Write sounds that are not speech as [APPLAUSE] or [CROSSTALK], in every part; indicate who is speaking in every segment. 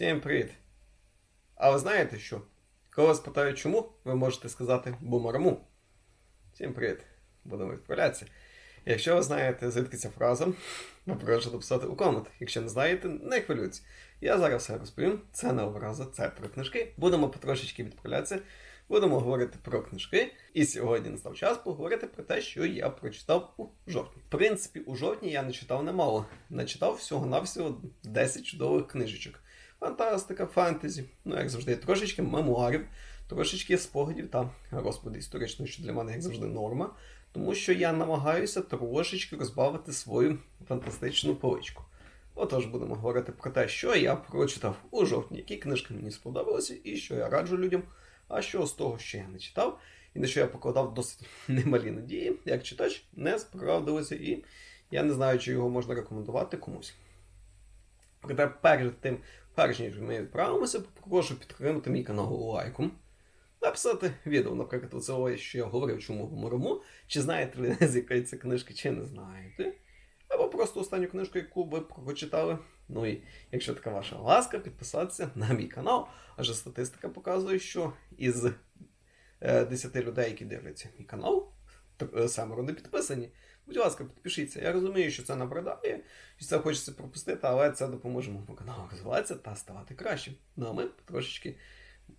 Speaker 1: Всім привіт! А ви знаєте що? Коли вас питають чому, ви можете сказати бумараму. Всім привіт! Будемо відправлятися. Якщо ви знаєте, звідки ця фраза, попрошу написати у коментах. Якщо не знаєте, не хвилюйтесь. Я зараз все розповім. Це не образа, це про книжки. Будемо потрошечки відправлятися. Будемо говорити про книжки. І сьогодні настав час поговорити про те, що я прочитав у жовтні. В принципі, у жовтні я не читав немало. Начитав всього-навсього 10 чудових книжечок. Фантастика, фентезі, ну як завжди, трошечки мемуарів, трошечки спогадів та розповіді історичної, що для мене, як завжди, норма. Тому що я намагаюся трошечки розбавити свою фантастичну поличку. Отож, будемо говорити про те, що я прочитав у жовтні, які книжки мені сподобалися, і що я раджу людям, а що з того, що я не читав, і на що я покладав досить [LAUGHS] немалі надії, як читач, не справдилося, і я не знаю, чи його можна рекомендувати комусь. Проте перед тим, перш ніж ми відправимося, попрошу підтримати мій канал лайком. Написати відео, наприклад, оце що я говорив, чому гуморому, чи знаєте ви, з якої це книжки, чи не знаєте. Або просто останню книжку, яку ви прочитали. Ну і якщо така ваша ласка, підписатися на мій канал. Адже статистика показує, що із е, 10 людей, які дивляться мій канал, е, семеро не підписані. Будь ласка, підпишіться. Я розумію, що це набридає, що це хочеться пропустити, але це допоможе моєму каналу розвиватися та ставати кращим. Ну а ми трошечки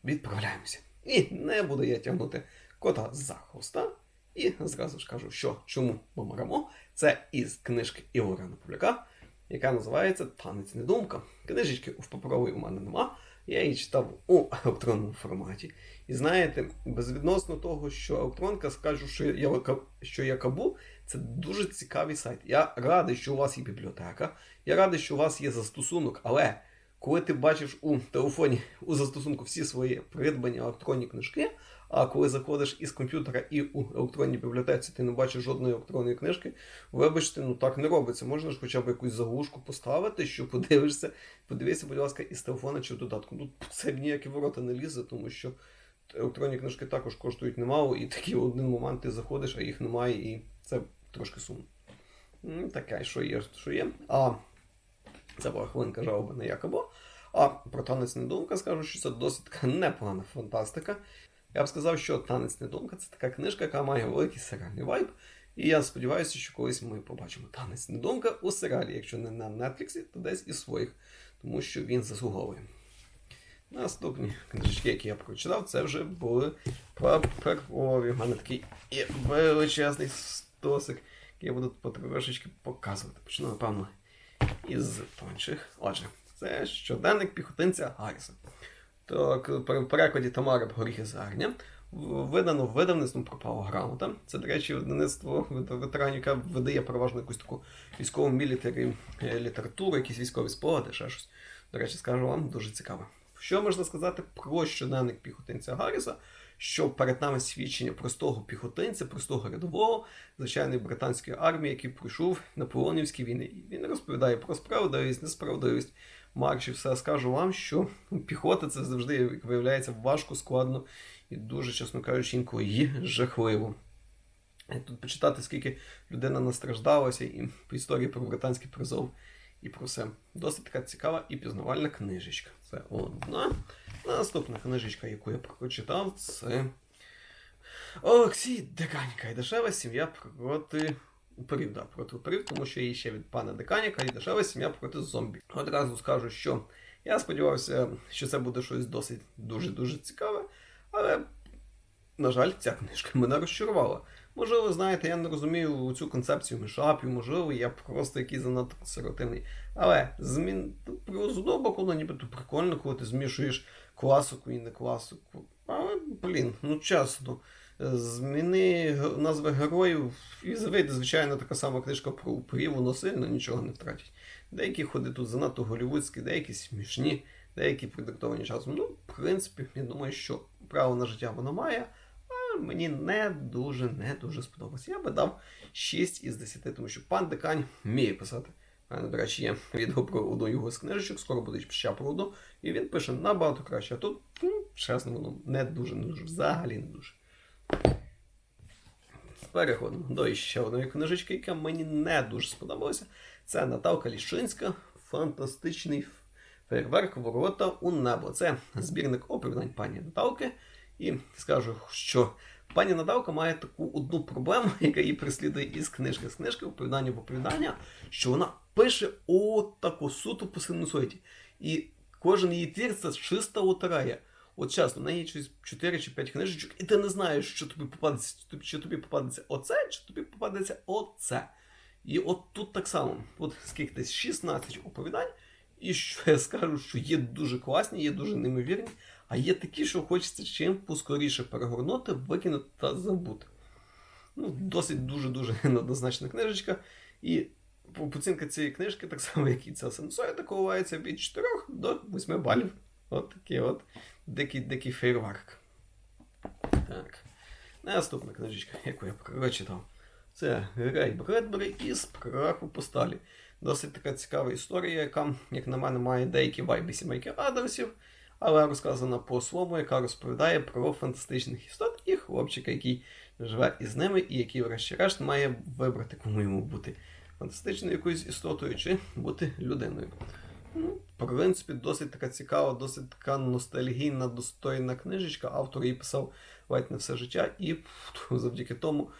Speaker 1: відправляємося. І не буду я тягнути кота за хвоста. І зразу ж кажу, що чому Бомарамо це із книжки Ігоря Наполяка, яка називається Танець недумка. Книжечки в паперовій у мене нема. Я її читав у електронному форматі. І знаєте, безвідносно того, що електронка скажу, що я, що Якабу це дуже цікавий сайт. Я радий, що у вас є бібліотека. Я радий, що у вас є застосунок, але коли ти бачиш у телефоні у застосунку всі свої придбані електронні книжки, а коли заходиш із комп'ютера і у електронній бібліотеці ти не бачиш жодної електронної книжки, вибачте, ну так не робиться. Можна ж хоча б якусь заглушку поставити, що подивишся, подивися, будь ласка, із телефона чи в додатку. Ну це ніякі ворота не лізе, тому що електронні книжки також коштують немало, і такий один момент ти заходиш, а їх немає, і це трошки сумно. Таке, що є, що є. А це була хвилинка жалоби на Якобо. А про танець недумка скажу, що це досить непогана фантастика. Я б сказав, що танець недумка це така книжка, яка має великий серіальний вайб. І я сподіваюся, що колись ми побачимо танець недумка у серіалі, якщо не на Нетфліксі, то десь із своїх, тому що він заслуговує. Наступні книжечки, які я прочитав, це вже були паперові. У мене такий величезний стосик, який я буду потрошечки показувати. Почну, напевно, із тонших. Отже, це щоденник піхотинця Гарріса. Так, в перекладі Тамара Горіхи Загрня. Видано видавництвом пропала грамота. Це, до речі, видавництво ветеранів, яке видає переважно якусь таку військову мілітарі е, літературу, якісь військові спогади, ще щось. До речі, скажу вам дуже цікаво. Що можна сказати про щоденник піхотинця Гарріса? Що перед нами свідчення простого піхотинця, простого рядового, звичайної британської армії, який пройшов наполеонівські війни. Він розповідає про справедливість, несправедливість маршів. Все скажу вам, що піхота це завжди виявляється важко, складно і дуже, чесно кажучи, інколи жахливо. Тут почитати, скільки людина настраждалася, і по історії про британський призов, і про все. Досить така цікава і пізнавальна книжечка. Це одна. Наступна книжечка, яку я прочитав, це Олексій Деканіка і дешева сім'я проти упорів. Да, проти упорів, тому що є ще від пана Деканіка і дешева сім'я проти зомбі. Одразу скажу, що я сподівався, що це буде щось досить дуже-дуже цікаве, але, на жаль, ця книжка мене розчарувала. Можливо, знаєте, я не розумію цю концепцію мешапів, можливо, я просто якийсь занадто консервативний. Але змін з одного боку, ну, нібито прикольно, коли ти змішуєш класику і не класику. Але, блін, ну чесно. Зміни назви героїв і вийде, звичайно, така сама книжка про упорів, воно сильно нічого не втратить. Деякі ходи тут занадто голівудські, деякі смішні, деякі продиктовані часом. Ну, в принципі, я думаю, що право на життя воно має, а мені не дуже, не дуже сподобалося. Я би дав 6 із 10, тому що пан Декань вміє писати. До речі, є відео про одну його з книжечок, скоро буде ще про одну, і він пише набагато краще. А тут, ну, чесно, воно не дуже, не дуже, взагалі не дуже. Переходимо до ще одної книжечки, яка мені не дуже сподобалася. Це Наталка Лішинська, фантастичний Фейерверк ворота у небо. Це збірник оповідань пані Наталки. І скажу, що пані Наталка має таку одну проблему, [LAUGHS] яка її переслідує із книжки з книжки, оповідання в оповідання, що вона пише отаку суту по синусоїді. І кожен її твір це чиста лотерея. От чесно, в неї щось 4 чи 5 книжечок, і ти не знаєш, що тобі попадеться, чи тобі попадеться оце, чи тобі попадеться оце. І от тут так само, от скільки десь 16 оповідань, і що я скажу, що є дуже класні, є дуже неймовірні, а є такі, що хочеться чим поскоріше перегорнути, викинути та забути. Ну, досить дуже-дуже неоднозначна книжечка. І оцінка цієї книжки, так само, як і ця сенсоїда, коливається від 4 до 8 балів. От такий от дикий дикий фейерверк. Так. Наступна книжечка, яку я прочитав. Це Рей Бредбері із Праху по сталі. Досить така цікава історія, яка, як на мене, має деякі вайби сімейки Адамсів, але розказана по-своєму, яка розповідає про фантастичних істот і хлопчика, який живе із ними, і який, врешті-решт, має вибрати, кому йому бути фантастичною якоюсь істотою чи бути людиною. Ну, в принципі, досить така цікава, досить така ностальгійна, достойна книжечка. Автор її писав ледь не все життя, і [LAUGHS] завдяки тому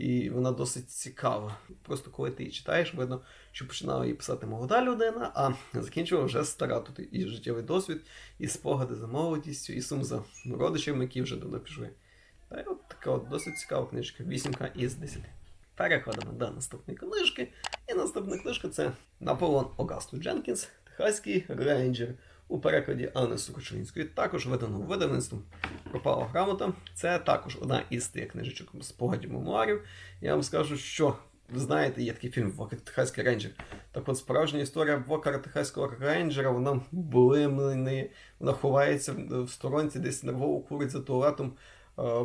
Speaker 1: і вона досить цікава. Просто коли ти її читаєш, видно, що починала її писати молода людина, а закінчувала вже стара тут і життєвий досвід, і спогади за молодістю, і сум за родичами, які вже давно пішли. Та й от така от досить цікава книжка, вісімка із 10. Переходимо до наступної книжки. І наступна книжка це Наполеон Огасту Дженкінс, Техаський рейнджер у перекладі Анни Сукочинської, також видано видавництвом Пропала грамота. Це також одна із тих книжечок спогадів мемуарів. Я вам скажу, що ви знаєте, є такий фільм Вокер рейнджер. Так от справжня історія Вокера Техаського рейнджера, вона блимлений, вона ховається в сторонці, десь нервово курить за туалетом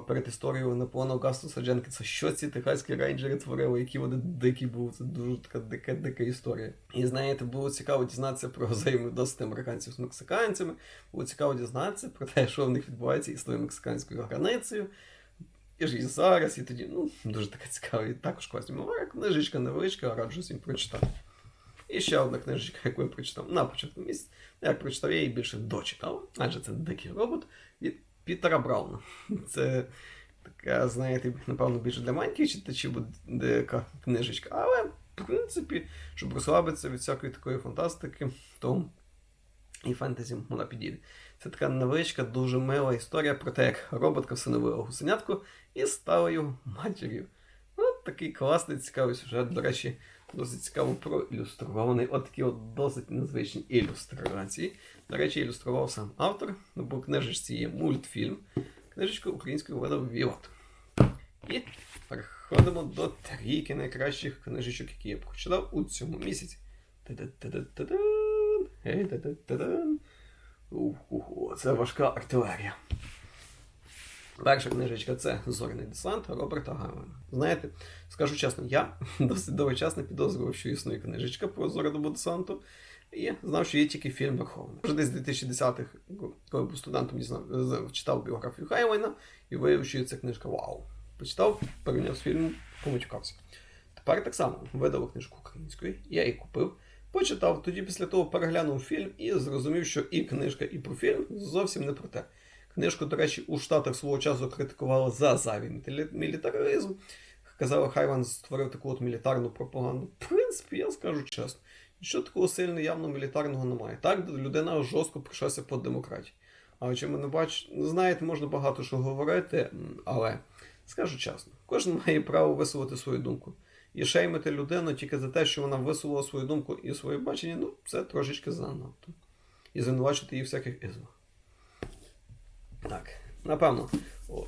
Speaker 1: перед історією Наполеона Гастуса Дженкінса. Що ці техаські рейнджери творили, які вони дикі були. Це дуже така дика, дика історія. І знаєте, було цікаво дізнатися про взаємодосвід американців з мексиканцями. Було цікаво дізнатися про те, що в них відбувається із тою мексиканською границею. І ж і зараз, і тоді, ну, дуже така цікава, і також класні мемуари. Книжечка невеличка, раджу всім прочитати. І ще одна книжечка, яку я прочитав на початку місяця. Як прочитав, я її більше дочитав, адже це дикий робот Пітера Брауна. [LAUGHS] Це така, знаєте, напевно, більше для маленьких читачів буде деяка книжечка. Але, в принципі, щоб розслабитися від всякої такої фантастики, то і фентезі вона підійде. Це така невеличка, дуже мила історія про те, як роботка всиновила гусенятку і стала його матір'ю. От такий класний, цікавий сюжет. До речі, досить цікаво проілюстрований. От такі от досить незвичні ілюстрації. До речі, ілюстрував сам автор, бо в книжечці є мультфільм. Книжечку українською видав Вілот. І переходимо до трійки найкращих книжечок, які я прочитав у цьому місяці. Це важка артилерія. Перша книжечка це Зоряний десант Роберта Гаймана. Знаєте, скажу чесно, я [LAUGHS] досить довгий час не підозрював, що існує книжечка про зоряного десанту. І знав, що є тільки фільм Верховний. Вже десь з 2010-х, коли був студентом, дізнав, читав біографію Хаймана і виявив, що ця книжка вау. Почитав, порівняв з фільмом, помочукався. Тепер так само видав книжку українською, я її купив, почитав, тоді після того переглянув фільм і зрозумів, що і книжка, і про фільм зовсім не про те. Книжку, до речі, у Штатах свого часу критикували за зайвий мілітаризм. Казали, Хайван створив таку от мілітарну пропаганду. В принципі, я скажу чесно, нічого такого сильно явно мілітарного немає. Так, людина жорстко пройшлася по демократії. Але чому не бачу, знаєте, можна багато що говорити, але скажу чесно, кожен має право висловити свою думку. І шеймити людину тільки за те, що вона висловила свою думку і своє бачення, ну, це трошечки занадто. І звинувачити її всяких ізвах. Так, напевно, о,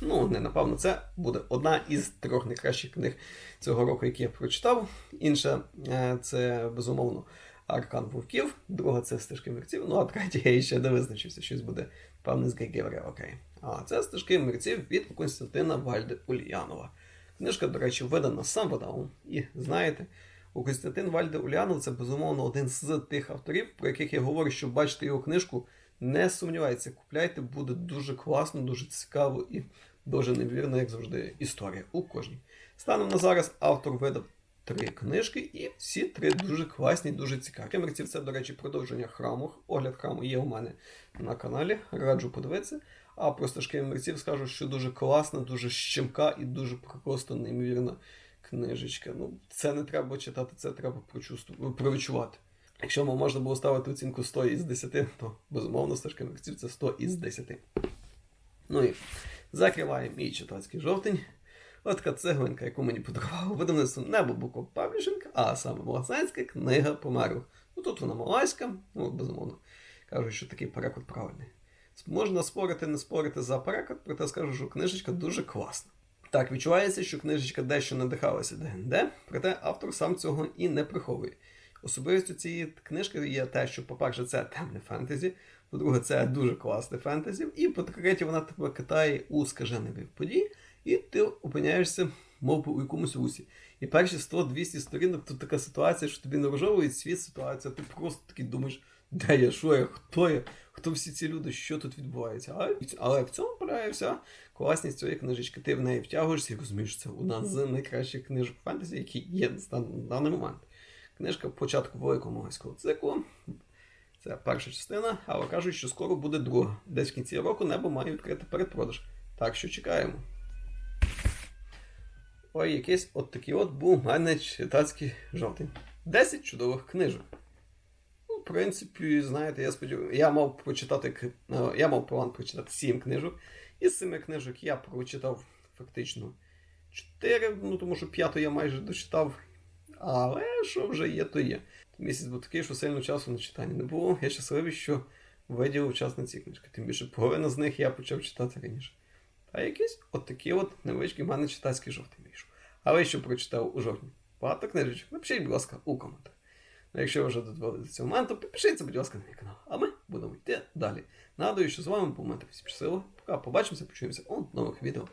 Speaker 1: ну, не напевно, це буде одна із трьох найкращих книг цього року, які я прочитав. Інша е, це, безумовно, Аркан Вовків, друга це стежки мерців, ну а третя я ще не визначився, щось буде, певне, з Гегевря, окей. А це стежки мерців від Константина Вальди Ульянова. Книжка, до речі, видана сам видав. І знаєте, у Константин Вальде Ульянов це безумовно один з тих авторів, про яких я говорю, що бачите його книжку. Не сумнівайтеся, купляйте, буде дуже класно, дуже цікаво і дуже невірно, як завжди, історія у кожній. Станом на зараз автор видав три книжки, і всі три дуже класні, дуже цікаві. Кемерців це, до речі, продовження храму. Огляд храму є у мене на каналі. Раджу подивитися. А просто ж мерців скажу, що дуже класна, дуже щемка і дуже просто неймовірна книжечка. Ну, це не треба читати, це треба прочувствувати, провідчувати. Якщо можна було ставити оцінку 100 із 10, то безумовно стежка мерців це 100 із 10. Ну і закриває мій читацький жовтень. От така цеглинка, яку мені подарував видавництво Небо Буков Паблішинг, а саме Малазанська книга померлих. Ну тут вона малайська, ну безумовно. Кажуть, що такий переклад правильний. Можна спорити, не спорити за переклад, проте скажу, що книжечка дуже класна. Так, відчувається, що книжечка дещо надихалася ДНД, проте автор сам цього і не приховує. Особливістю цієї книжки є те, що, по-перше, це темне фентезі, по-друге, це дуже класне фентезі, і по-третє, вона тебе китає у скажений подій, і ти опиняєшся, мов у якомусь русі. І перші 100-200 сторінок тут така ситуація, що тобі нарожовує світ ситуація, ти просто такий думаєш, де я, що я, хто я, хто всі ці люди, що тут відбувається. Але, але в цьому полягає вся класність цієї книжечки. Ти в неї втягуєшся і розумієш, це одна з найкращих книжок фентезі, які є на даний момент. Книжка початку великого могильського циклу. Це перша частина, але кажуть, що скоро буде друга. Десь в кінці року небо має відкрити передпродаж. Так що чекаємо. Ой, якийсь от такий от був у мене читацький жовтень. 10 чудових книжок. Ну, в принципі, знаєте, я сподіваюся, я мав прочитати е, я мав план прочитати 7 книжок. Із 7 книжок я прочитав фактично 4, ну тому що п'яту я майже дочитав. Але що вже є, то є. Місяць був такий, що сильно часу на читання не було. Я щасливий, що виділив час на ці книжки. Тим більше половина з них я почав читати раніше. А якийсь от такий от невеличкий в мене читацький жовтий вийшов. А ви що прочитав у жовтні? Багато книжечок? Напишіть, будь ласка, у коментарях. Ну, якщо ви вже додали до цього моменту, підпишіться, будь ласка, на мій канал. А ми будемо йти далі. Нагадую, що з вами був Метр Всім щасливо. Пока побачимося, почуємося у нових відео.